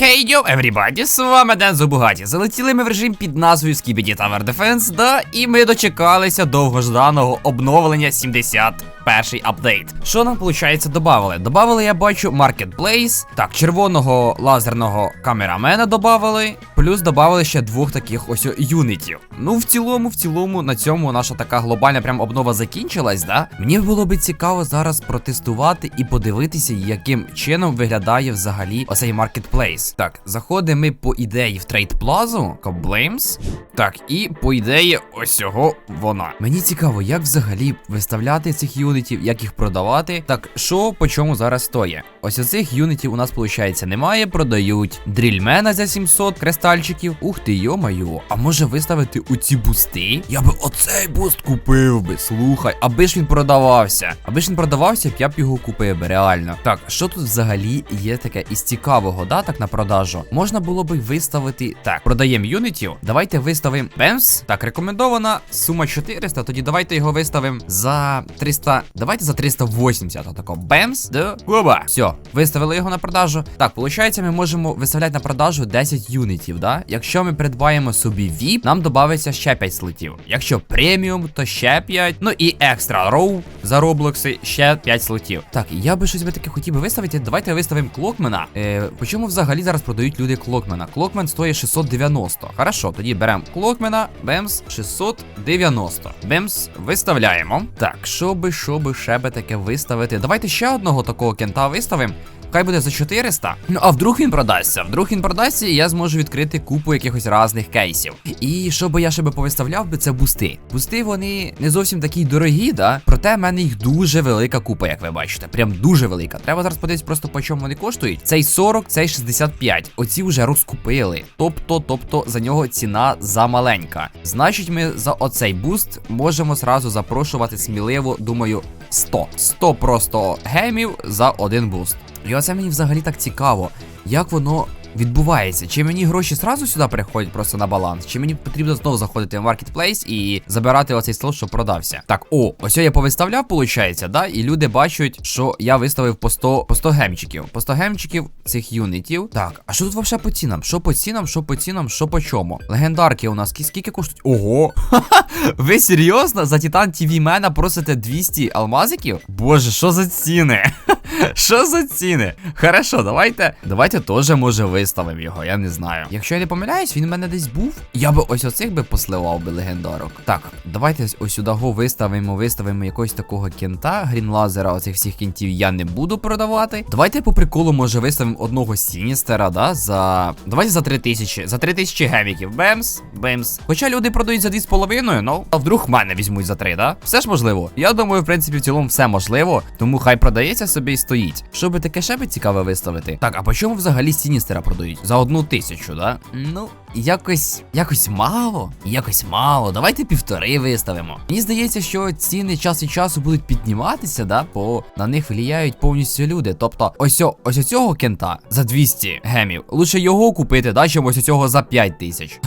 Hey yo, everybody, з вами Ден Зубугаті. Залетіли ми в режим під назвою Skibidi Tower Defense, да, і ми дочекалися довгожданого обновлення 71 апдейт. Що нам, виходить, додавали? Добавили, я бачу, Marketplace, так, червоного лазерного камерамена додавали, плюс додавали ще двох таких ось юнітів. Ну, в цілому, в цілому, на цьому наша така глобальна прям обнова закінчилась, да? Мені було би цікаво зараз протестувати і подивитися, яким чином виглядає взагалі оцей маркетплейс. Так, заходимо ми по ідеї в трейд плазу, Коблеймс. Так, і по ідеї ось цього вона. Мені цікаво, як взагалі виставляти цих юнітів, як їх продавати. Так, що по чому зараз стоїть? Ось оцих юнітів у нас, виходить, немає, продають дрільмена за 700 кристальчиків. Ух ти, йо-майо. А може виставити у ці бусти? Я би оцей буст купив би. Слухай, аби ж він продавався. Аби ж він продавався, я б його купив би, реально. Так, що тут взагалі є таке із цікавого, да, так на продажу? Можна було би виставити. Так, продаємо юнітів. Давайте виставимо Бемс. Так, рекомендована сума 400. Тоді давайте його виставимо за 300. Давайте за 380. Отако. Бемс. Да. Оба. Все, виставили його на продажу. Так, виходить, ми можемо виставляти на продажу 10 юнітів, да? Якщо ми придбаємо собі VIP, нам додається ще 5 слотів. Якщо преміум, то ще 5. Ну і екстра роу за роблокси ще 5 слотів. Так, я би щось би таке хотів би виставити. Давайте виставимо клокмена. Е, по чому взагалі зараз продають люди клокмена? Клокмен стоїть 690. Хорошо, тоді беремо клокмена, бемс 690. Бемс виставляємо. Так, що би, що би ще би таке виставити? Давайте ще одного такого кента виставимо. Хай буде за 400. Ну а вдруг він продасться? Вдруг він продасться, і я зможу відкрити купу якихось різних кейсів. І що би я ще би повиставляв би, це бусти. Бусти вони не зовсім такі дорогі, да? Проте в мене їх дуже велика купа, як ви бачите. Прям дуже велика. Треба зараз подивитися просто по чому вони коштують. Цей 40, цей 65. Оці вже розкупили. Тобто, тобто за нього ціна замаленька. Значить, ми за оцей буст можемо зразу запрошувати сміливо, думаю, 100. 100 просто гемів за один буст. І оце мені взагалі так цікаво, як воно відбувається. Чи мені гроші зразу сюди приходять просто на баланс, чи мені потрібно знову заходити в маркетплейс і забирати оцей слот, що продався. Так, о, ось я повиставляв, виходить, да? І люди бачать, що я виставив по 100, по 100 гемчиків. По 100 гемчиків цих юнітів. Так, а що тут вообще по цінам? Що по цінам, що по цінам, що по чому? Легендарки у нас скільки коштують? Ого! Ви серйозно? За Титан TV Мена просите 200 алмазиків? Боже, що за ціни? Що за ціни? Хорошо, давайте. Давайте теж може виставимо його, я не знаю. Якщо я не помиляюсь, він в мене десь був. Я би ось оцих би посливав би легендарок. Так, давайте ось сюди виставимо, виставимо якогось такого кента. Грінлазера, оцих всіх кентів я не буду продавати. Давайте по приколу, може, виставимо одного Сіністера, да? За. Давайте за 3000. За 3000 геміків. Бемс, бемс. Хоча люди продають за 2,5, ну, а вдруг мене візьмуть за 3, да? Все ж можливо. Я думаю, в принципі, в цілому все можливо. Тому хай продається собі і стоїть. Що би таке ще би цікаве виставити? Так, а по чому взагалі Сіністера продають? За одну тисячу, да? Ну, якось якось мало. Якось мало. Давайте півтори виставимо. Мені здається, що ціни час від часу будуть підніматися, да, бо на них влияють повністю люди. Тобто, ось о- ось оцього кента за 200 гемів. Лучше його купити, да, чим ось оцього за 5 тисяч.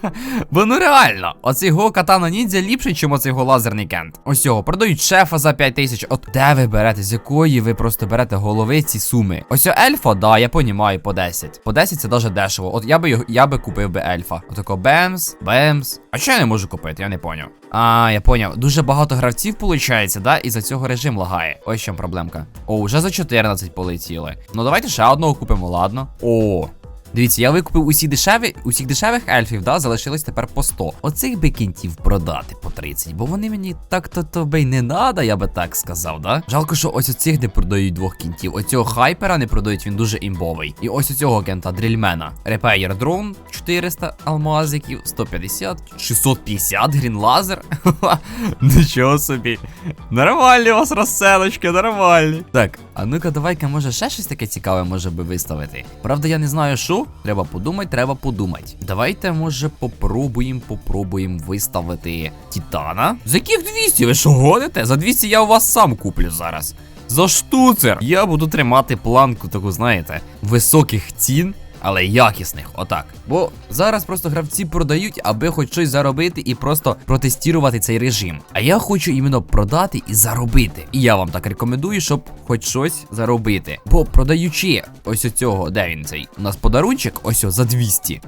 Бо ну реально, оцього катана ніндзя ліпший, чим оцього лазерний кент. Ось цього продають шефа за 5 тисяч. От де ви берете? З якої ви просто берете голови ці суми? Ось о ельфа, да, я понімаю, по 10. По 10 це даже дешево. От я би його, я би купив би ельфа. Отако бемс, бемс. А що я не можу купити? Я не поняв. А, я поняв. Дуже багато гравців виходить, да, і за цього режим лагає. Ось в проблемка. О, вже за 14 полетіли. Ну давайте ще одного купимо, ладно. О. Дивіться, я викупив усі дешеві, усіх дешевих ельфів, да, залишилось тепер по 100. Оцих би кінтів продати по 30, бо вони мені так-то то би й не надо, я би так сказав, да? Жалко, що ось оцих не продають двох кінтів. Оцього хайпера не продають, він дуже імбовий. І ось оцього кента дрільмена. Репеєр дрон 400 алмазиків, 150, 650 грінлазер. Нічого собі. Нормальні у вас розселочки, нормальні. Так, а ну-ка, давай-ка, може, ще щось таке цікаве може би виставити. Правда, я не знаю, що. Треба подумати, треба подумати. Давайте, може, попробуємо, попробуємо виставити Титана. За яких 200? Ви що гоните? За 200 я у вас сам куплю зараз. За штуцер. Я буду тримати планку, таку, знаєте, високих цін. Але якісних, отак. Бо зараз просто гравці продають, аби хоч щось заробити і просто протестувати цей режим. А я хочу іменно продати і заробити. І я вам так рекомендую, щоб хоч щось заробити. Бо продаючи ось оцього, де він цей? У нас подарунчик, ось о, за 200.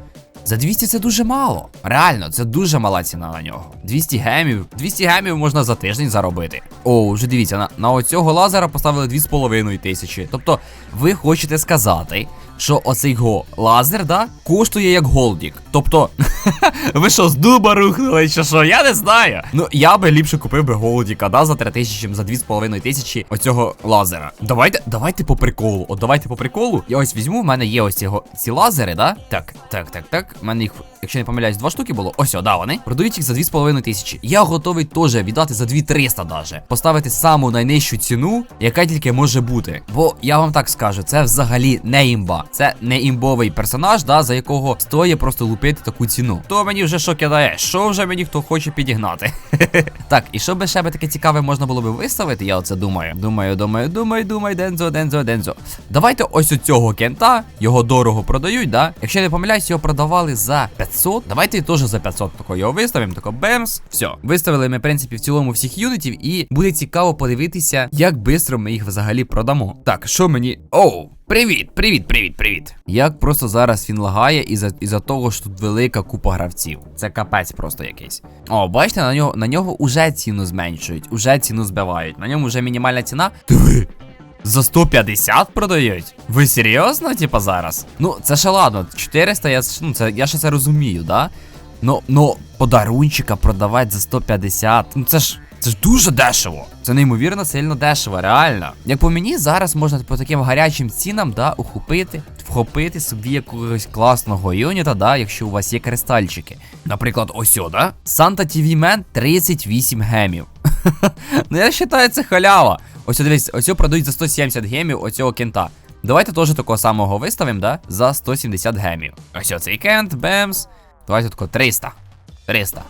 За 200 це дуже мало. Реально, це дуже мала ціна на нього. 200 гемів. 200 гемів можна за тиждень заробити. О, вже дивіться, на, на оцього лазера поставили 2,5 тисячі. Тобто, ви хочете сказати, що оцей го лазер, да, коштує як голдік. Тобто, ви що, з дуба рухнули, чи що? Я не знаю. Ну, я би ліпше купив би голдіка, да, за 3 тисячі, чим за 2,5 тисячі оцього лазера. Давайте, давайте по приколу. От давайте по приколу. Я ось візьму, в мене є ось ці, ці лазери, да? Так, так, так, так. У мене їх, якщо не помиляюсь, два штуки було. Ось, да, вони. Продають їх за 2,5 тисячі. Я готовий теж віддати за 2,300 даже. Поставити саму найнижчу ціну, яка тільки може бути. Бо я вам так скажу, це взагалі не імба. Це не імбовий персонаж, да, за якого стоїть просто лупити таку ціну. То мені вже що кидає? Що вже мені хто хоче підігнати? так, і що би ще би таке цікаве можна було би виставити, я оце думаю. Думаю, думаю, думаю, думаю, Дензо, Дензо, Дензо. Давайте ось у цього кента, його дорого продають, да? Якщо не помиляюсь, його продавали за 500. Давайте теж за 500 тако його виставимо, тако бемс. Все. Виставили ми, в принципі, в цілому всіх юнітів, і буде цікаво подивитися, як швидко ми їх взагалі продамо. Так, що мені. Оу! Привіт, привіт, привіт, привіт. Як просто зараз він лагає із-за із того, що тут велика купа гравців. Це капець просто якийсь. О, бачите, на нього на нього уже ціну зменшують, уже ціну збивають. На ньому вже мінімальна ціна. Диви! За 150 продають? Ви серйозно, типа зараз? Ну, це ще ладно, 400, я, ну, це, я ще це розумію, да? Ну, ну, подарунчика продавати за 150. Ну це ж. Це ж дуже дешево. Це неймовірно сильно дешево, реально. Як по мені, зараз можна по таким гарячим цінам, да, ухопити, вхопити собі якогось класного юніта, да, якщо у вас є кристальчики. Наприклад, ось о, да? Санта TV Man 38 гемів. ну я вважаю, це халява. Ось дивись, ось продають за 170 гемів оцього кента. Давайте теж такого самого виставимо, да? За 170 гемів. Ось оцей кент, бемс. Давайте тако 300. 300.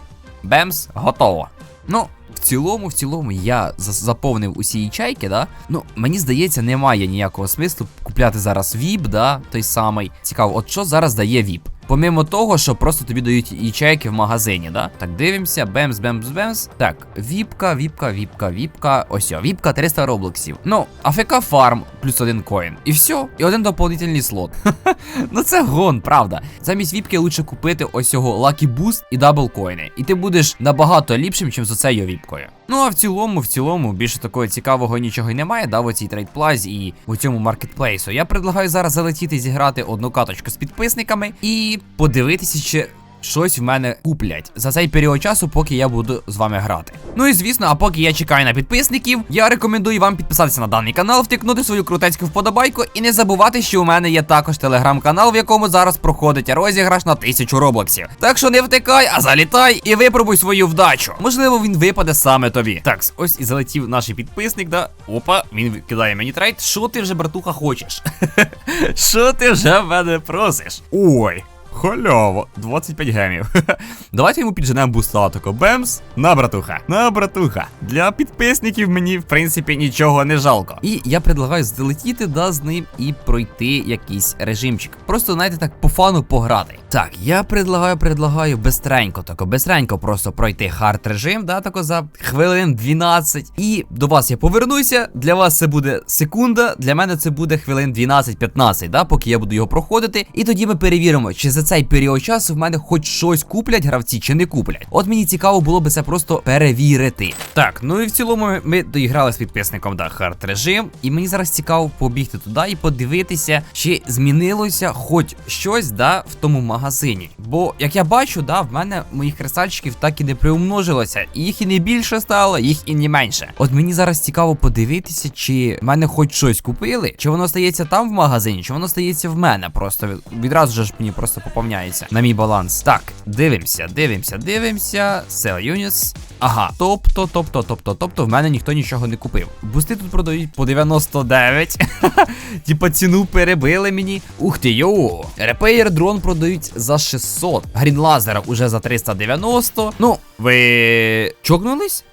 Бемс, готово. Ну, в цілому, в цілому, я заповнив усі ячейки, да? Ну, мені здається, немає ніякого смислу купляти зараз VIP, да, той самий. Цікаво, от що зараз дає VIP? Помимо того, що просто тобі дають ячейки в магазині, да? Так, дивимося, бемс, бемс, бемс. Так, віпка, віпка, віпка, віпка. Ось, о, віпка 300 роблоксів. Ну, АФК фарм плюс один коін. І все. І один доповнительний слот. ну це гон, правда. Замість віпки лучше купити ось його Lucky Boost і дабл коїни. І ти будеш набагато ліпшим, ніж з оцею віпкою. Ну а в цілому, в цілому, більше такого цікавого нічого й немає, да, в цій трейдплазі і у цьому маркетплейсу. Я предлагаю зараз залетіти зіграти одну каточку з підписниками і подивитися, чи. Щось в мене куплять за цей період часу, поки я буду з вами грати. Ну і звісно, а поки я чекаю на підписників, я рекомендую вам підписатися на даний канал, втикнути свою крутецьку вподобайку і не забувати, що у мене є також телеграм-канал, в якому зараз проходить розіграш на тисячу роблоксів. Так що не втикай, а залітай і випробуй свою вдачу. Можливо, він випаде саме тобі. Так, ось і залетів наш підписник, да. Опа, він кидає мені трейд. Що ти вже, братуха, хочеш? Що ти вже мене просиш? Ой. Халява, 25 гемів. Давайте йому підженемо буста. Бемс. На, братуха. На, братуха. Для підписників мені, в принципі, нічого не жалко. І я предлагаю залетіти да, з ним і пройти якийсь режимчик. Просто, знаєте, так по фану пограти. Так, я предлагаю, предлагаю бестренько, тако, бестренько просто пройти хард режим, да, тако за хвилин 12. І до вас я повернуся. Для вас це буде секунда, для мене це буде хвилин 12-15, да, поки я буду його проходити. І тоді ми перевіримо, чи за цей період часу в мене хоч щось куплять гравці, чи не куплять. От мені цікаво було би це просто перевірити. Так, ну і в цілому ми доіграли з підписником да, хард режим. І мені зараз цікаво побігти туди і подивитися, чи змінилося хоч щось да, в тому магазині магазині. Бо, як я бачу, да, в мене моїх кристальчиків так і не приумножилося. Їх і не більше стало, їх і не менше. От мені зараз цікаво подивитися, чи в мене хоч щось купили, чи воно стається там в магазині, чи воно стається в мене. Просто відразу ж мені просто поповняється на мій баланс. Так, дивимося, дивимося, дивимося. Sell units. Ага, тобто, тобто, тобто, тобто, в мене ніхто нічого не купив. Бусти тут продають по 99. Типа ціну перебили мені. Ух ти йоу. Репеєр дрон продають за 600. Грінлазера уже за 390. Ну, ви чокнулись?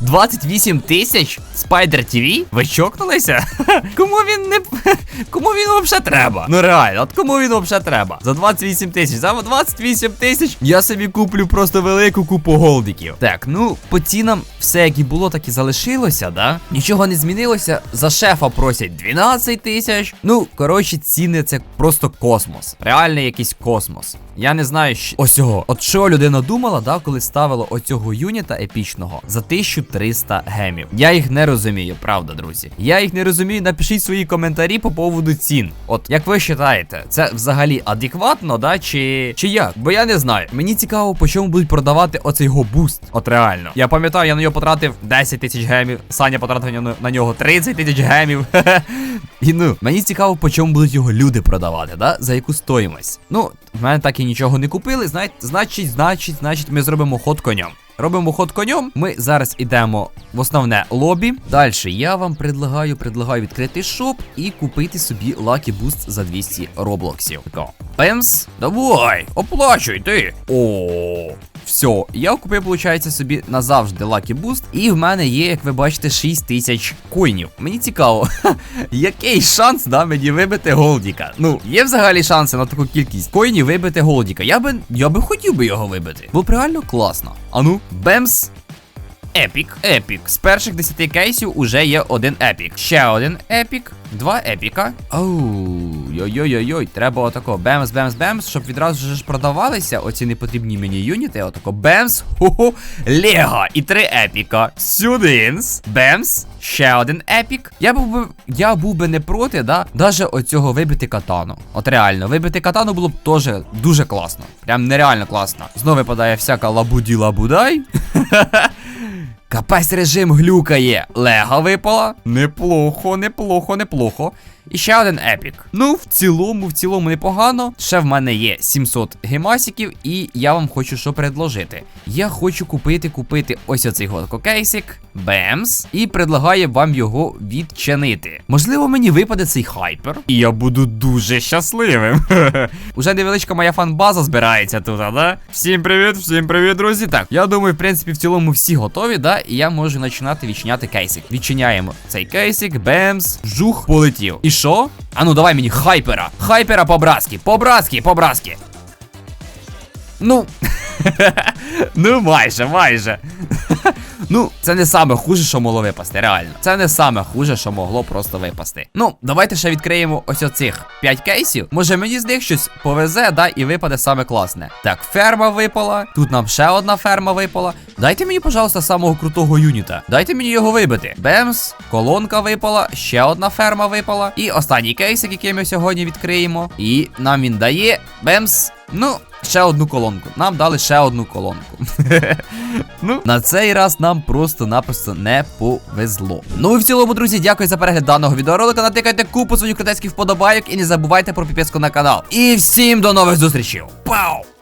28 тисяч Spider TV? Ви чокнулися? Кому він не. Кому він взагалі треба? Ну реально, от кому він взагалі треба? За 28 тисяч. За 28 тисяч я собі куплю просто велику купу голдиків. Так, ну по цінам все як і було, так і залишилося, да? Нічого не змінилося. За шефа просять 12 тисяч. Ну, коротше, ціни це просто космос. Реальний якийсь космос. Я не знаю, що... ось його. От що людина думала, да, коли ставила оцього юніта епічного за 1300 гемів. Я їх не розумію, правда, друзі. Я їх не розумію. Напишіть свої коментарі по поводу цін. От як ви вважаєте, це взагалі адекватно, да? Чи, чи як? Бо я не знаю. Мені цікаво, по чому будуть продавати оцей його буст. От реально. Я пам'ятаю, я на нього потратив 10 тисяч гемів. Саня потратив на, нього 30 тисяч гемів. І ну, мені цікаво, по чому будуть його люди продавати, да? За яку стоїмость. Ну, в мене так і нічого не купили. Знаєте, значить, значить, значить, ми зробимо ход конем. Робимо ход конем. Ми зараз ідемо в основне лобі. Далі я вам предлагаю, предлагаю відкрити шоп і купити собі лакі буст за 200 роблоксів. Пемс, давай, оплачуй ти. О, все, я купив, виходить, собі назавжди Lucky Boost. І в мене є, як ви бачите, 6 тисяч коїнів. Мені цікаво, який шанс да, мені вибити Голдіка? Ну, є взагалі шанси на таку кількість коїнів вибити Голдіка. Я би, я би хотів би його вибити. Бо реально класно. Ану, бемс. Епік, епік. З перших 10 кейсів уже є один епік. Ще один епік, два епіка. Оу, йой-йой-йой, треба отако. Бемс, бемс, бемс, щоб відразу ж продавалися оці непотрібні мені юніти. Отако. Бемс, ху-ху, Лего. І три епіка. Сюдинс. Бемс. Ще один епік. Я був би. Я був би не проти, да? Даже оцього вибити катану. От реально, вибити катану було б теж дуже класно. Прям нереально класно. Знову випадає всяка лабуді-лабудай. Капець режим глюкає. Лего випала. Неплохо, неплохо, неплохо. І ще один епік. Ну, в цілому, в цілому непогано. Ще в мене є 700 гемасиків, і я вам хочу що предложити. Я хочу купити, купити ось оцей кейсик, Бемс, і предлагаю вам його відчинити. Можливо, мені випаде цей хайпер, і я буду дуже щасливим. Уже невеличка моя фан-база збирається тут, да? Всім привіт, всім привіт, друзі. Так, я думаю, в принципі, в цілому всі готові, да? І я можу починати відчиняти кейсик. Відчиняємо цей кейсик, бемс, жух, полетів. І що? А ну давай мені хайпера. Хайпера по-братськи, по-братськи, по-братськи. Ну. ну, майже, майже. Ну, це не саме хуже, що могло випасти, реально. Це не саме хуже, що могло просто випасти. Ну, давайте ще відкриємо ось оцих 5 кейсів. Може мені з них щось повезе, да, і випаде саме класне. Так, ферма випала. Тут нам ще одна ферма випала. Дайте мені, пожалуйста, самого крутого юніта. Дайте мені його вибити. Бемс, колонка випала, ще одна ферма випала. І останній кейсик, який ми сьогодні відкриємо. І нам він дає. Бемс. Ну, ще одну колонку. Нам дали ще одну колонку. ну, на цей раз нам просто-напросто не повезло. Ну і в цілому, друзі, дякую за перегляд даного відеоролика. Натикайте купу своїх критецьких вподобайок і не забувайте про підписку на канал. І всім до нових зустрічей. Пау!